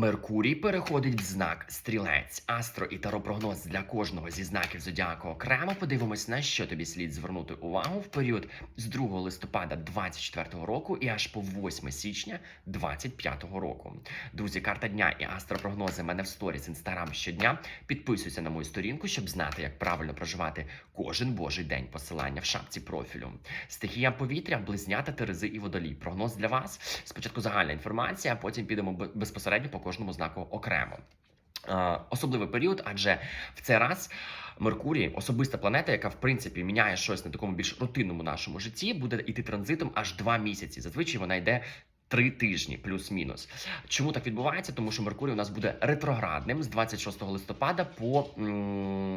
Меркурій переходить в знак стрілець. Астро і таропрогноз для кожного зі знаків зодіаку окремо. Подивимось, на що тобі слід звернути увагу в період з 2 листопада 24 року і аж по 8 січня 25 року. Друзі, карта дня і астропрогнози мене в сторіс інстаграм щодня. Підписуйся на мою сторінку, щоб знати, як правильно проживати кожен божий день. Посилання в шапці профілю. Стихія повітря, близнята, терези і водолій. Прогноз для вас. Спочатку загальна інформація, а потім підемо безпосередньо по кожному знаку окремо. Особливий період, адже в цей раз Меркурій, особиста планета, яка в принципі міняє щось на такому більш рутинному нашому житті, буде йти транзитом аж два місяці. Зазвичай вона йде. Три тижні плюс-мінус. Чому так відбувається? Тому що Меркурій у нас буде ретроградним з 26 листопада по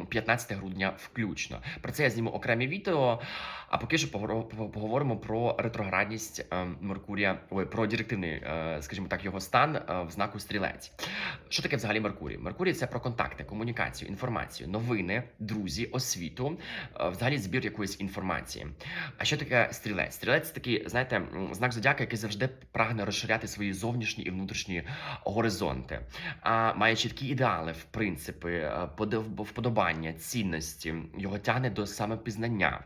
15 грудня включно. Про це я зніму окремі відео. А поки що поговоримо- про ретроградність е, Меркурія, ой, про директивний, е, скажімо так, його стан е, в знаку стрілець. Що таке взагалі Меркурій? Меркурій це про контакти, комунікацію, інформацію, новини, друзі, освіту, взагалі збір якоїсь інформації. А що таке стрілець? Стрілець такий, знаєте, знак зодіака, який завжди прагне розширяти свої зовнішні і внутрішні горизонти. А має чіткі ідеали, в принципи, е, вподобання, цінності. Його тягне до самопізнання.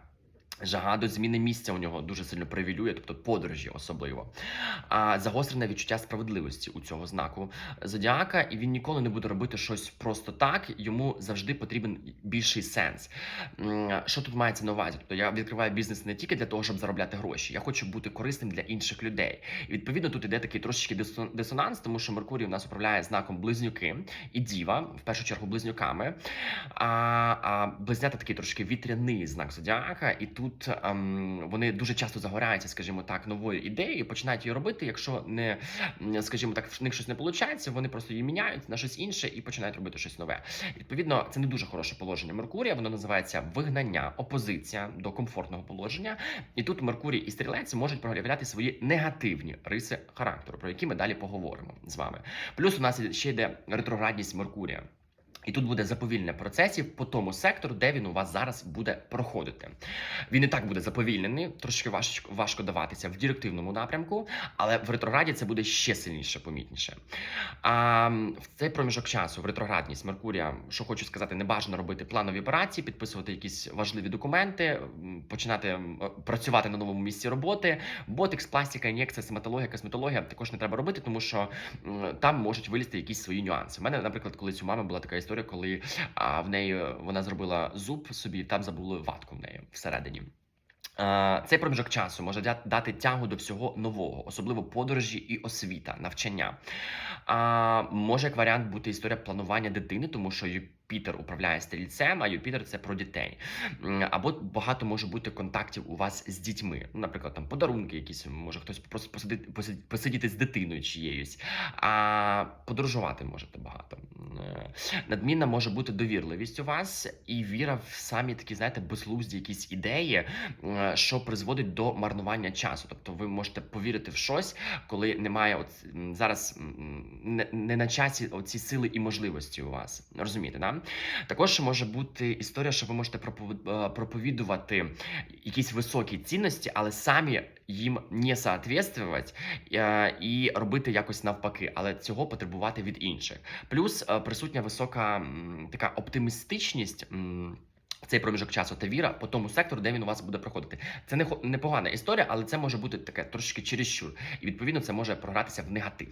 Жага до зміни місця у нього дуже сильно привілює, тобто подорожі особливо. А загострене відчуття справедливості у цього знаку зодіака, і він ніколи не буде робити щось просто так. Йому завжди потрібен більший сенс. Що тут мається на увазі? Тобто я відкриваю бізнес не тільки для того, щоб заробляти гроші. Я хочу бути корисним для інших людей. І відповідно тут іде такий трошечки дисонанс, тому що Меркурій у нас управляє знаком близнюки і діва, в першу чергу близнюками. А, а близнята такий трошки вітряний знак зодіака, і тут ем, вони дуже часто загоряються, скажімо так, новою ідеєю, починають її робити. Якщо не скажімо так, в них щось не виходить, вони просто її міняють на щось інше і починають робити щось нове. Відповідно, це не дуже хороше положення Меркурія. Воно називається вигнання, опозиція до комфортного положення. І тут Меркурій і стрілець можуть проявляти свої негативні риси характеру, про які ми далі поговоримо з вами. Плюс у нас ще йде ретроградність Меркурія. І тут буде заповільнення процесів по тому сектору, де він у вас зараз буде проходити. Він і так буде заповільнений, трошки важко, важко даватися в директивному напрямку, але в ретрограді це буде ще сильніше, помітніше. А в цей проміжок часу, в ретроградність Меркурія, що хочу сказати, не бажано робити планові операції, підписувати якісь важливі документи, починати працювати на новому місці роботи. Ботекс, пластика, ін'єкція, стоматологія, косметологія також не треба робити, тому що там можуть вилізти якісь свої нюанси. У мене, наприклад, колись у мами була така історія, коли а, в неї е, вона зробила зуб собі, там забули ватку в неї всередині. Цей проміжок часу може дати тягу до всього нового, особливо подорожі і освіта, навчання. А, може як варіант бути історія планування дитини, тому що Юпітер управляє стрільцем, а Юпітер це про дітей. Або багато може бути контактів у вас з дітьми. Ну, Наприклад, там подарунки, якісь може хтось просто посидити, посидіти, з дитиною чиєюсь, а подорожувати можете багато. Е, Надмінна може бути довірливість у вас і віра в самі такі, знаєте, безглузді якісь ідеї, е, що призводить до марнування часу. Тобто ви можете повірити в щось, коли немає от зараз не, не на часі оці сили і можливості у вас. Розумієте, да? Також може бути історія, що ви можете е, проповідувати якісь високі цінності, але самі їм не соответствувати е, і робити якось навпаки, але цього потребувати від інших. Плюс е, присутня висока така оптимістичність. Цей проміжок часу та віра по тому сектору, де він у вас буде проходити. Це не непогана історія, але це може бути таке трошки чересчур. І відповідно це може програтися в негатив.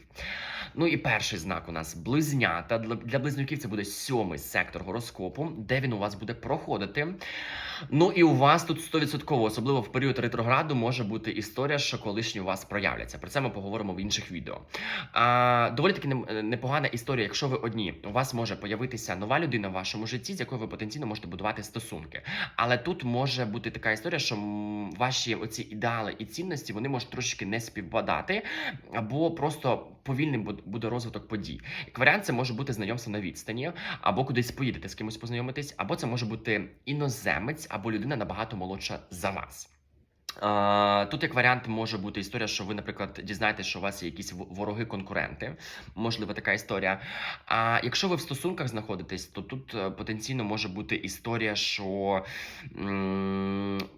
Ну і перший знак у нас близнята. Для близнюків це буде сьомий сектор гороскопу, де він у вас буде проходити. Ну і у вас тут 100%, особливо в період ретрограду, може бути історія, що колишні у вас проявляться. Про це ми поговоримо в інших відео. А, доволі таки непогана історія, якщо ви одні, у вас може появитися нова людина в вашому житті, з якою ви потенційно можете будувати стосунки. Але тут може бути така історія, що ваші оці ідеали і цінності вони можуть трошки не співпадати, або просто повільним буде розвиток подій. Як варіант, це може бути знайомство на відстані, або кудись поїдете з кимось познайомитись, або це може бути іноземець, або людина набагато молодша за вас. Тут як варіант може бути історія, що ви, наприклад, дізнаєтесь, що у вас є якісь вороги-конкуренти. Можливо, така історія. А якщо ви в стосунках знаходитесь, то тут е, потенційно може бути історія, що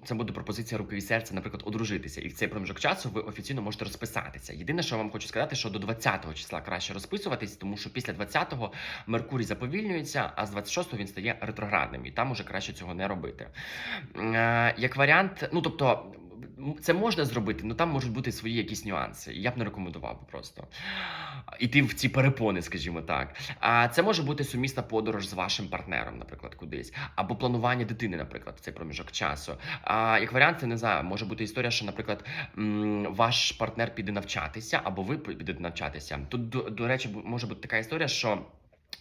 це буде пропозиція руки і серця, наприклад, одружитися. І в цей проміжок часу ви офіційно можете розписатися. Єдине, що я вам хочу сказати, що до 20-го числа краще розписуватись, тому що після 20-го Меркурій заповільнюється, а з 26-го він стає ретроградним, і там уже краще цього не робити. Е, Як варіант, ну тобто. Це можна зробити, але там можуть бути свої якісь нюанси. Я б не рекомендував просто іти в ці перепони, скажімо так. А це може бути сумісна подорож з вашим партнером, наприклад, кудись, або планування дитини, наприклад, в цей проміжок часу. А як варіант, це не знаю, може бути історія, що, наприклад, ваш партнер піде навчатися, або ви підете навчатися. Тут, до, до речі, може бути така історія, що.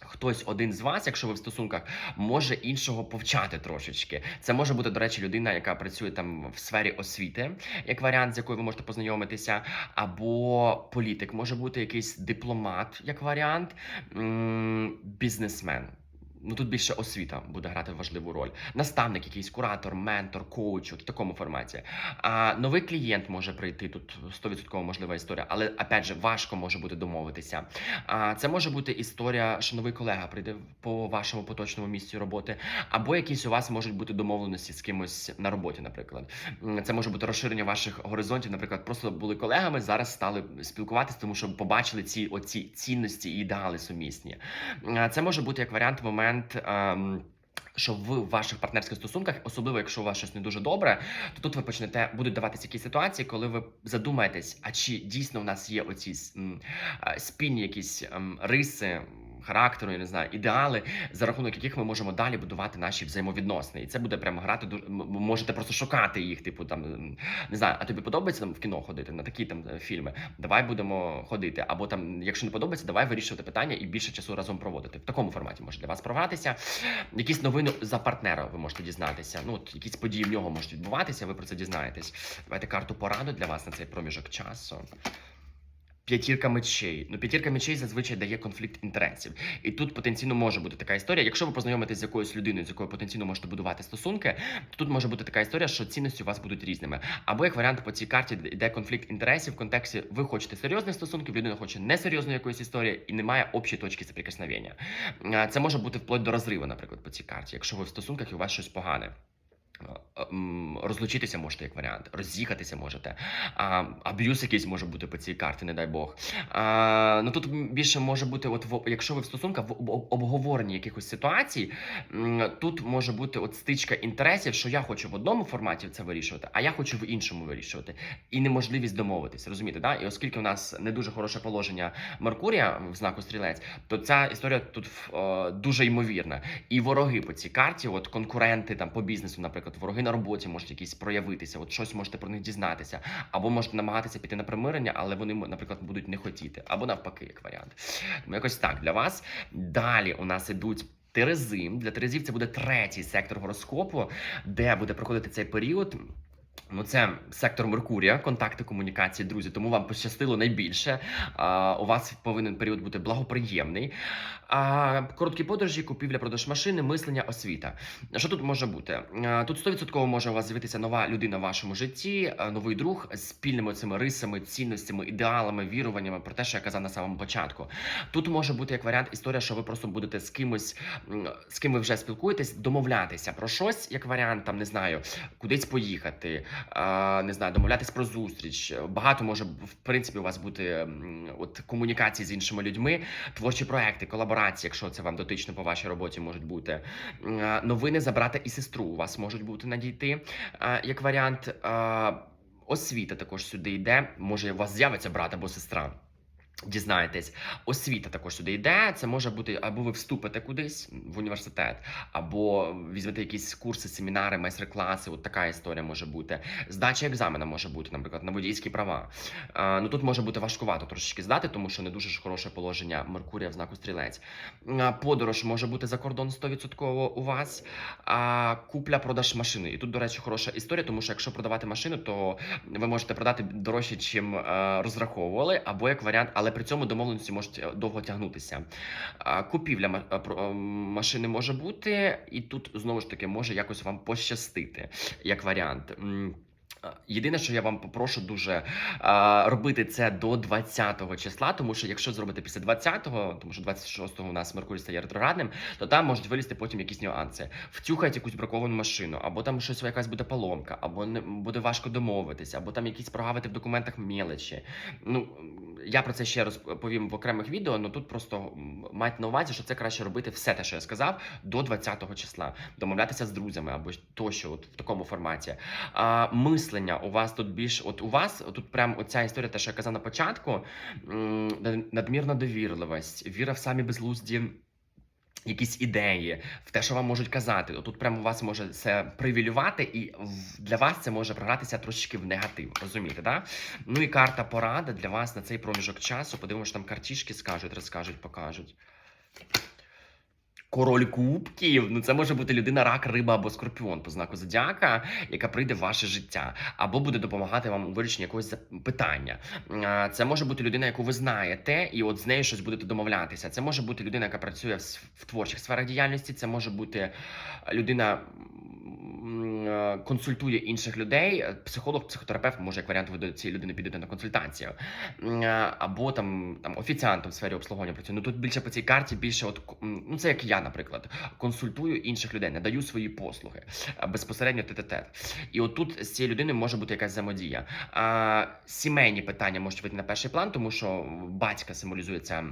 Хтось один з вас, якщо ви в стосунках, може іншого повчати трошечки. Це може бути, до речі, людина, яка працює там в сфері освіти, як варіант, з якою ви можете познайомитися, або політик, може бути якийсь дипломат, як варіант, бізнесмен. Ну тут більше освіта буде грати важливу роль. Наставник, якийсь куратор, ментор, коуч, от в такому форматі. А новий клієнт може прийти тут 100% можлива історія, але опять же важко може бути домовитися. А це може бути історія, що новий колега прийде по вашому поточному місці роботи, або якісь у вас можуть бути домовленості з кимось на роботі, наприклад. Це може бути розширення ваших горизонтів. Наприклад, просто були колегами, зараз стали спілкуватися, тому що побачили ці оці цінності і ідеали сумісні. Це може бути як варіант момент. Ем, що в ваших партнерських стосунках, особливо якщо у вас щось не дуже добре, то тут ви почнете будуть даватися якісь ситуації, коли ви задумаєтесь, а чи дійсно в нас є оці спільні якісь ем, риси. Характеру, я не знаю, ідеали, за рахунок яких ми можемо далі будувати наші взаємовідносини, і це буде прямо грати можете просто шукати їх. Типу там не знаю, а тобі подобається там в кіно ходити на такі там е, фільми. Давай будемо ходити. Або там, якщо не подобається, давай вирішувати питання і більше часу разом проводити. В такому форматі може для вас програтися. Якісь новини за партнера ви можете дізнатися. Ну от якісь події в нього можуть відбуватися. Ви про це дізнаєтесь. Давайте карту пораду для вас на цей проміжок часу. П'ятірка мечей. Ну, п'ятірка мечей зазвичай дає конфлікт інтересів. І тут потенційно може бути така історія. Якщо ви познайомитесь з якоюсь людиною, з якою потенційно можете будувати стосунки, то тут може бути така історія, що цінності у вас будуть різними. Або як варіант по цій карті йде конфлікт інтересів в контексті ви хочете серйозних стосунків, людина хоче несерйозної якоїсь історії і немає общої точки соприкосновення. Це може бути вплоть до розриву, наприклад, по цій карті, якщо ви в стосунках і у вас щось погане. Розлучитися можете як варіант, роз'їхатися можете. А, аб'юз якийсь може бути по цій карті, не дай Бог. А, ну тут більше може бути, от в, якщо ви в стосунках в обговоренні якихось ситуацій, тут може бути от стичка інтересів, що я хочу в одному форматі це вирішувати, а я хочу в іншому вирішувати. І неможливість домовитись, розумієте? Да? І оскільки у нас не дуже хороше положення Меркурія в знаку стрілець, то ця історія тут е, дуже ймовірна. І вороги по цій карті, от конкуренти там по бізнесу, наприклад, вороги на роботі можуть якісь проявитися, от щось можете про них дізнатися, або можете намагатися піти на примирення, але вони, наприклад, будуть не хотіти, або навпаки, як варіант. Тому якось так для вас. Далі у нас ідуть. Терези для Терезів це буде третій сектор гороскопу, де буде проходити цей період. Ну, це сектор Меркурія, контакти, комунікації, друзі. Тому вам пощастило найбільше. А, у вас повинен період бути благоприємний. А, короткі подорожі, купівля, продаж машини, мислення, освіта. Що тут може бути? А, Тут 100% може у вас з'явитися нова людина в вашому житті, новий друг з спільними цими рисами, цінностями, ідеалами, віруваннями про те, що я казав на самому початку. Тут може бути як варіант історія, що ви просто будете з кимось, з ким ви вже спілкуєтесь, домовлятися про щось, як варіант, там не знаю, кудись поїхати, не знаю, домовлятись про зустріч. Багато може в принципі у вас бути от комунікації з іншими людьми, творчі проекти, колаборації, якщо це вам дотично по вашій роботі можуть бути. Новини за брата і сестру у вас можуть бути надійти. Як варіант, освіта також сюди йде. Може, у вас з'явиться брат або сестра. Дізнаєтесь, освіта також сюди йде. Це може бути або ви вступите кудись в університет, або візьмете якісь курси, семінари, майстер-класи. От така історія може бути. Здача екзамена може бути, наприклад, на водійські права. А, ну тут може бути важкувато трошечки здати, тому що не дуже ж хороше положення Меркурія в знаку стрілець. А, подорож може бути за кордон 100% у вас. А купля продаж машини. І тут, до речі, хороша історія, тому що якщо продавати машину, то ви можете продати дорожче, чим е, розраховували, або як варіант, але при цьому домовленості можуть е, довго тягнутися. Купівля е, е, машини може бути, і тут знову ж таки може якось вам пощастити, як варіант. Єдине, що я вам попрошу дуже робити це до 20-го числа, тому що якщо зробити після 20-го, тому що 26-го у нас Меркурій стає ретроградним, то там можуть вилізти потім якісь нюанси. Втюхають якусь браковану машину, або там щось якась буде поломка, або не буде важко домовитися, або там якісь прогавити в документах мелочі. Ну я про це ще розповім в окремих відео, але тут просто м, на увазі, що це краще робити все те, що я сказав, до 20-го числа. Домовлятися з друзями або тощо, от в такому форматі. А, мислення у вас тут більш, от у вас тут прям оця історія, те, що я казав на початку, надмірна довірливість, віра в самі безглузді. Якісь ідеї в те, що вам можуть казати, тут прямо вас може це привілювати, і для вас це може програтися трошечки в негатив. Розумієте, да? Ну і карта порада для вас на цей проміжок часу. Подивимося, що там картішки скажуть, розкажуть, покажуть. Король кубків, ну це може бути людина, рак, риба або скорпіон по знаку зодіака, яка прийде в ваше життя, або буде допомагати вам у вирішенні якогось питання. Це може бути людина, яку ви знаєте, і от з нею щось будете домовлятися. Це може бути людина, яка працює в творчих сферах діяльності. Це може бути людина. Е, Консультує інших людей, Е, психолог, психотерапевт, може як варіант, ви до цієї людини підете на консультацію, е, або там, там офіціантом в сфері обслуговування працює. Ну тут більше по цій карті більше, от ну це як я, наприклад, консультую інших людей, надаю свої послуги безпосередньо тет-а-тет. І отут з цією людиною може бути якась взаємодія. Сімейні питання можуть вийти на перший план, тому що батька символізується.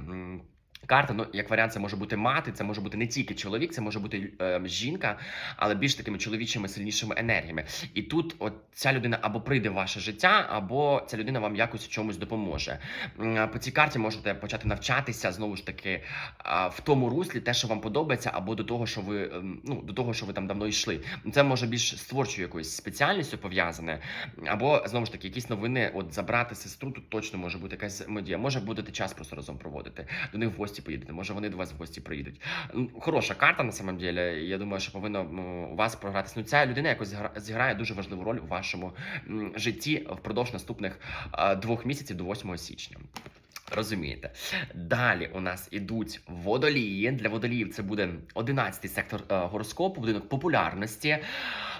Карта, ну як варіант, це може бути мати, це може бути не тільки чоловік, це може бути е, жінка, але більш такими чоловічими сильнішими енергіями. І тут, от ця людина або прийде в ваше життя, або ця людина вам якось в чомусь допоможе. По цій карті можете почати навчатися знову ж таки в тому руслі, те, що вам подобається, або до того, що ви ем, ну до того, що ви там давно йшли. Це може більш з творчою якоюсь спеціальністю пов'язане, або знову ж таки якісь новини. От забрати сестру, тут точно може бути якась медія. Може будете час просто разом проводити. До них в гості поїдете. Може вони до вас в гості приїдуть. М, Хороша карта на самом деле. Я думаю, що повинно у вас програтися. Ну ця людина якось зігра- зіграє дуже важливу роль у вашому житті впродовж наступних двох місяців до 8 січня. Розумієте, далі у нас ідуть водолії. Для водоліїв це буде 11-й сектор е, гороскопу, будинок популярності,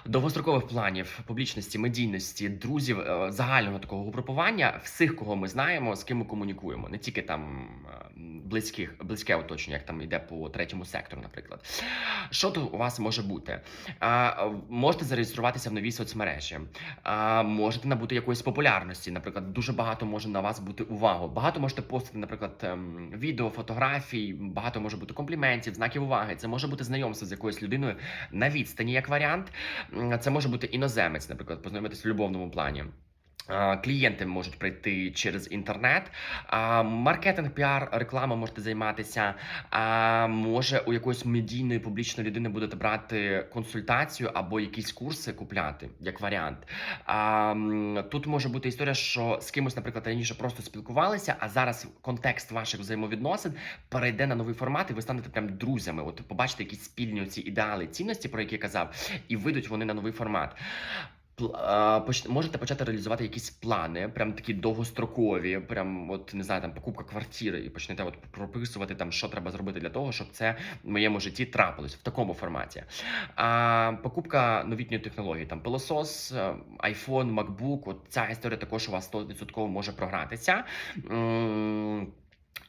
довгострокових планів, публічності, медійності, друзів, е, загального такого угрупування, всіх, кого ми знаємо, з ким ми комунікуємо, не тільки там е, близьких, близьке оточення, як там йде по третьому сектору, наприклад. Що тут у вас може бути? А, можете зареєструватися в новій соцмережі, а, можете набути якоїсь популярності. Наприклад, дуже багато може на вас бути увагу. Багато можете постити, наприклад, ем, відео, фотографій, багато може бути компліментів, знаків уваги. Це може бути знайомство з якоюсь людиною на відстані, як варіант. Це може бути іноземець, наприклад, познайомитися в любовному плані. Клієнти можуть прийти через інтернет, маркетинг, піар, реклама можете займатися. Може у якоїсь медійної публічної людини будете брати консультацію або якісь курси купляти, як варіант. Тут може бути історія, що з кимось, наприклад, раніше просто спілкувалися, а зараз контекст ваших взаємовідносин перейде на новий формат, і ви станете прям друзями. От побачите якісь спільні ці ідеали, цінності, про які я казав, і вийдуть вони на новий формат. Можете почати реалізувати якісь плани, прям такі довгострокові, прям от не знаю, там покупка квартири, і почнете от прописувати там, що треба зробити для того, щоб це в моєму житті трапилось в такому форматі. А покупка новітньої технології, там пилосос, е, iPhone, MacBook, от ця історія також у вас 100% може програтися.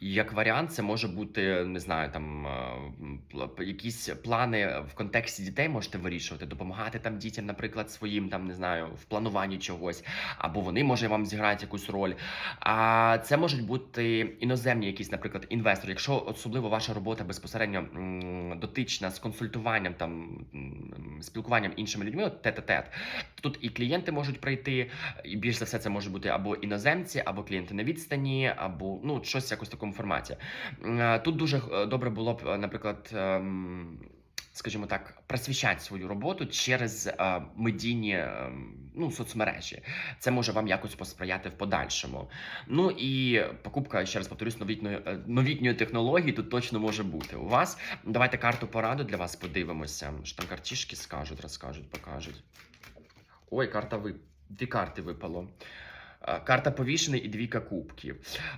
Як варіант, це може бути, не знаю, там е, якісь плани в контексті дітей можете вирішувати, допомагати там дітям, наприклад, своїм там не знаю, в плануванні чогось, або вони може вам зіграють якусь роль. А це можуть бути іноземні якісь, наприклад, інвестори. Якщо особливо ваша робота безпосередньо дотична з консультуванням, там спілкуванням іншими людьми, от тет-а-тет, то тут і клієнти можуть прийти, і більш за все це можуть бути або іноземці, або клієнти на відстані, або ну щось якось в такому форматі. Е, Тут дуже е, добре було б, е, наприклад. ем, Скажімо так, просвіщати свою роботу через медійні е, ну, соцмережі. Це може вам якось посприяти в подальшому. Ну і покупка, ще раз повторюсь, новітньої, новітньої технології тут точно може бути у вас. Давайте карту пораду для вас подивимося. Що там картішки скажуть, розкажуть, покажуть. Ой, карта ви. Дві карти випало. Е, Карта повішений і двійка кубків.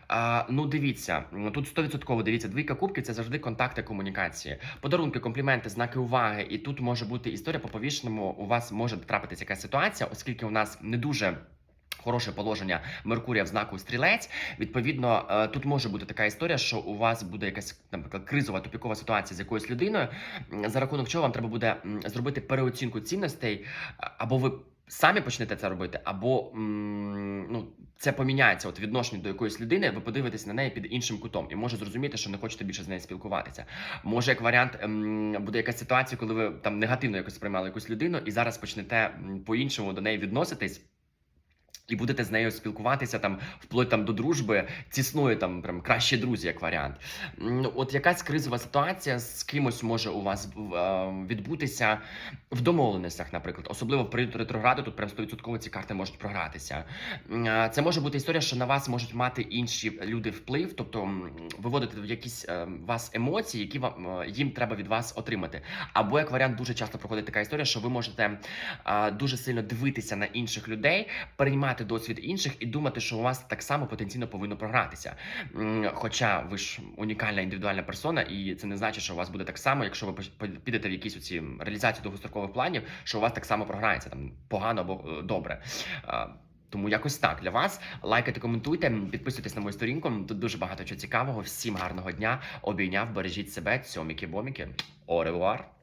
А, ну, дивіться, тут 100% дивіться, двійка кубків це завжди контакти комунікації. Подарунки, компліменти, знаки уваги. І тут може бути історія по повішеному. У вас може трапитися якась ситуація, оскільки у нас не дуже. Хороше положення Меркурія в знаку стрілець. Відповідно, е, тут може бути така історія, що у вас буде якась наприклад кризова тупікова ситуація з якоюсь людиною, за рахунок чого вам треба буде зробити переоцінку цінностей, або ви самі почнете це робити, або ну, це поміняється от відношення до якоїсь людини, ви подивитесь на неї під іншим кутом і може зрозуміти, що не хочете більше з нею спілкуватися. Може, як варіант, ем, буде якась ситуація, коли ви там негативно якось сприймали якусь людину, і зараз почнете по-іншому до неї відноситись. І будете з нею спілкуватися там вплоть там до дружби, тісної там прям кращі друзі, як варіант. От якась кризова ситуація з кимось може у вас е, відбутися в домовленостях, наприклад, особливо в період ретрограду, тут прям 100% ці карти можуть програтися. Це може бути історія, що на вас можуть мати інші люди вплив, тобто виводити якісь е, вас емоції, які вам е, їм треба від вас отримати. Або як варіант, дуже часто проходить така історія, що ви можете дуже сильно дивитися на інших людей, переймати досвід інших і думати, що у вас так само потенційно повинно програтися. Хоча ви ж унікальна індивідуальна персона, і це не значить, що у вас буде так само, якщо ви підете в якісь оці реалізацію довгострокових планів, що у вас так само програється там погано або е, добре. Тому якось так для вас. Лайкайте, коментуйте, підписуйтесь на мою сторінку. Тут дуже багато чого цікавого. Всім гарного дня. Обійняв, бережіть себе, цьоміки-боміки. Оревуар.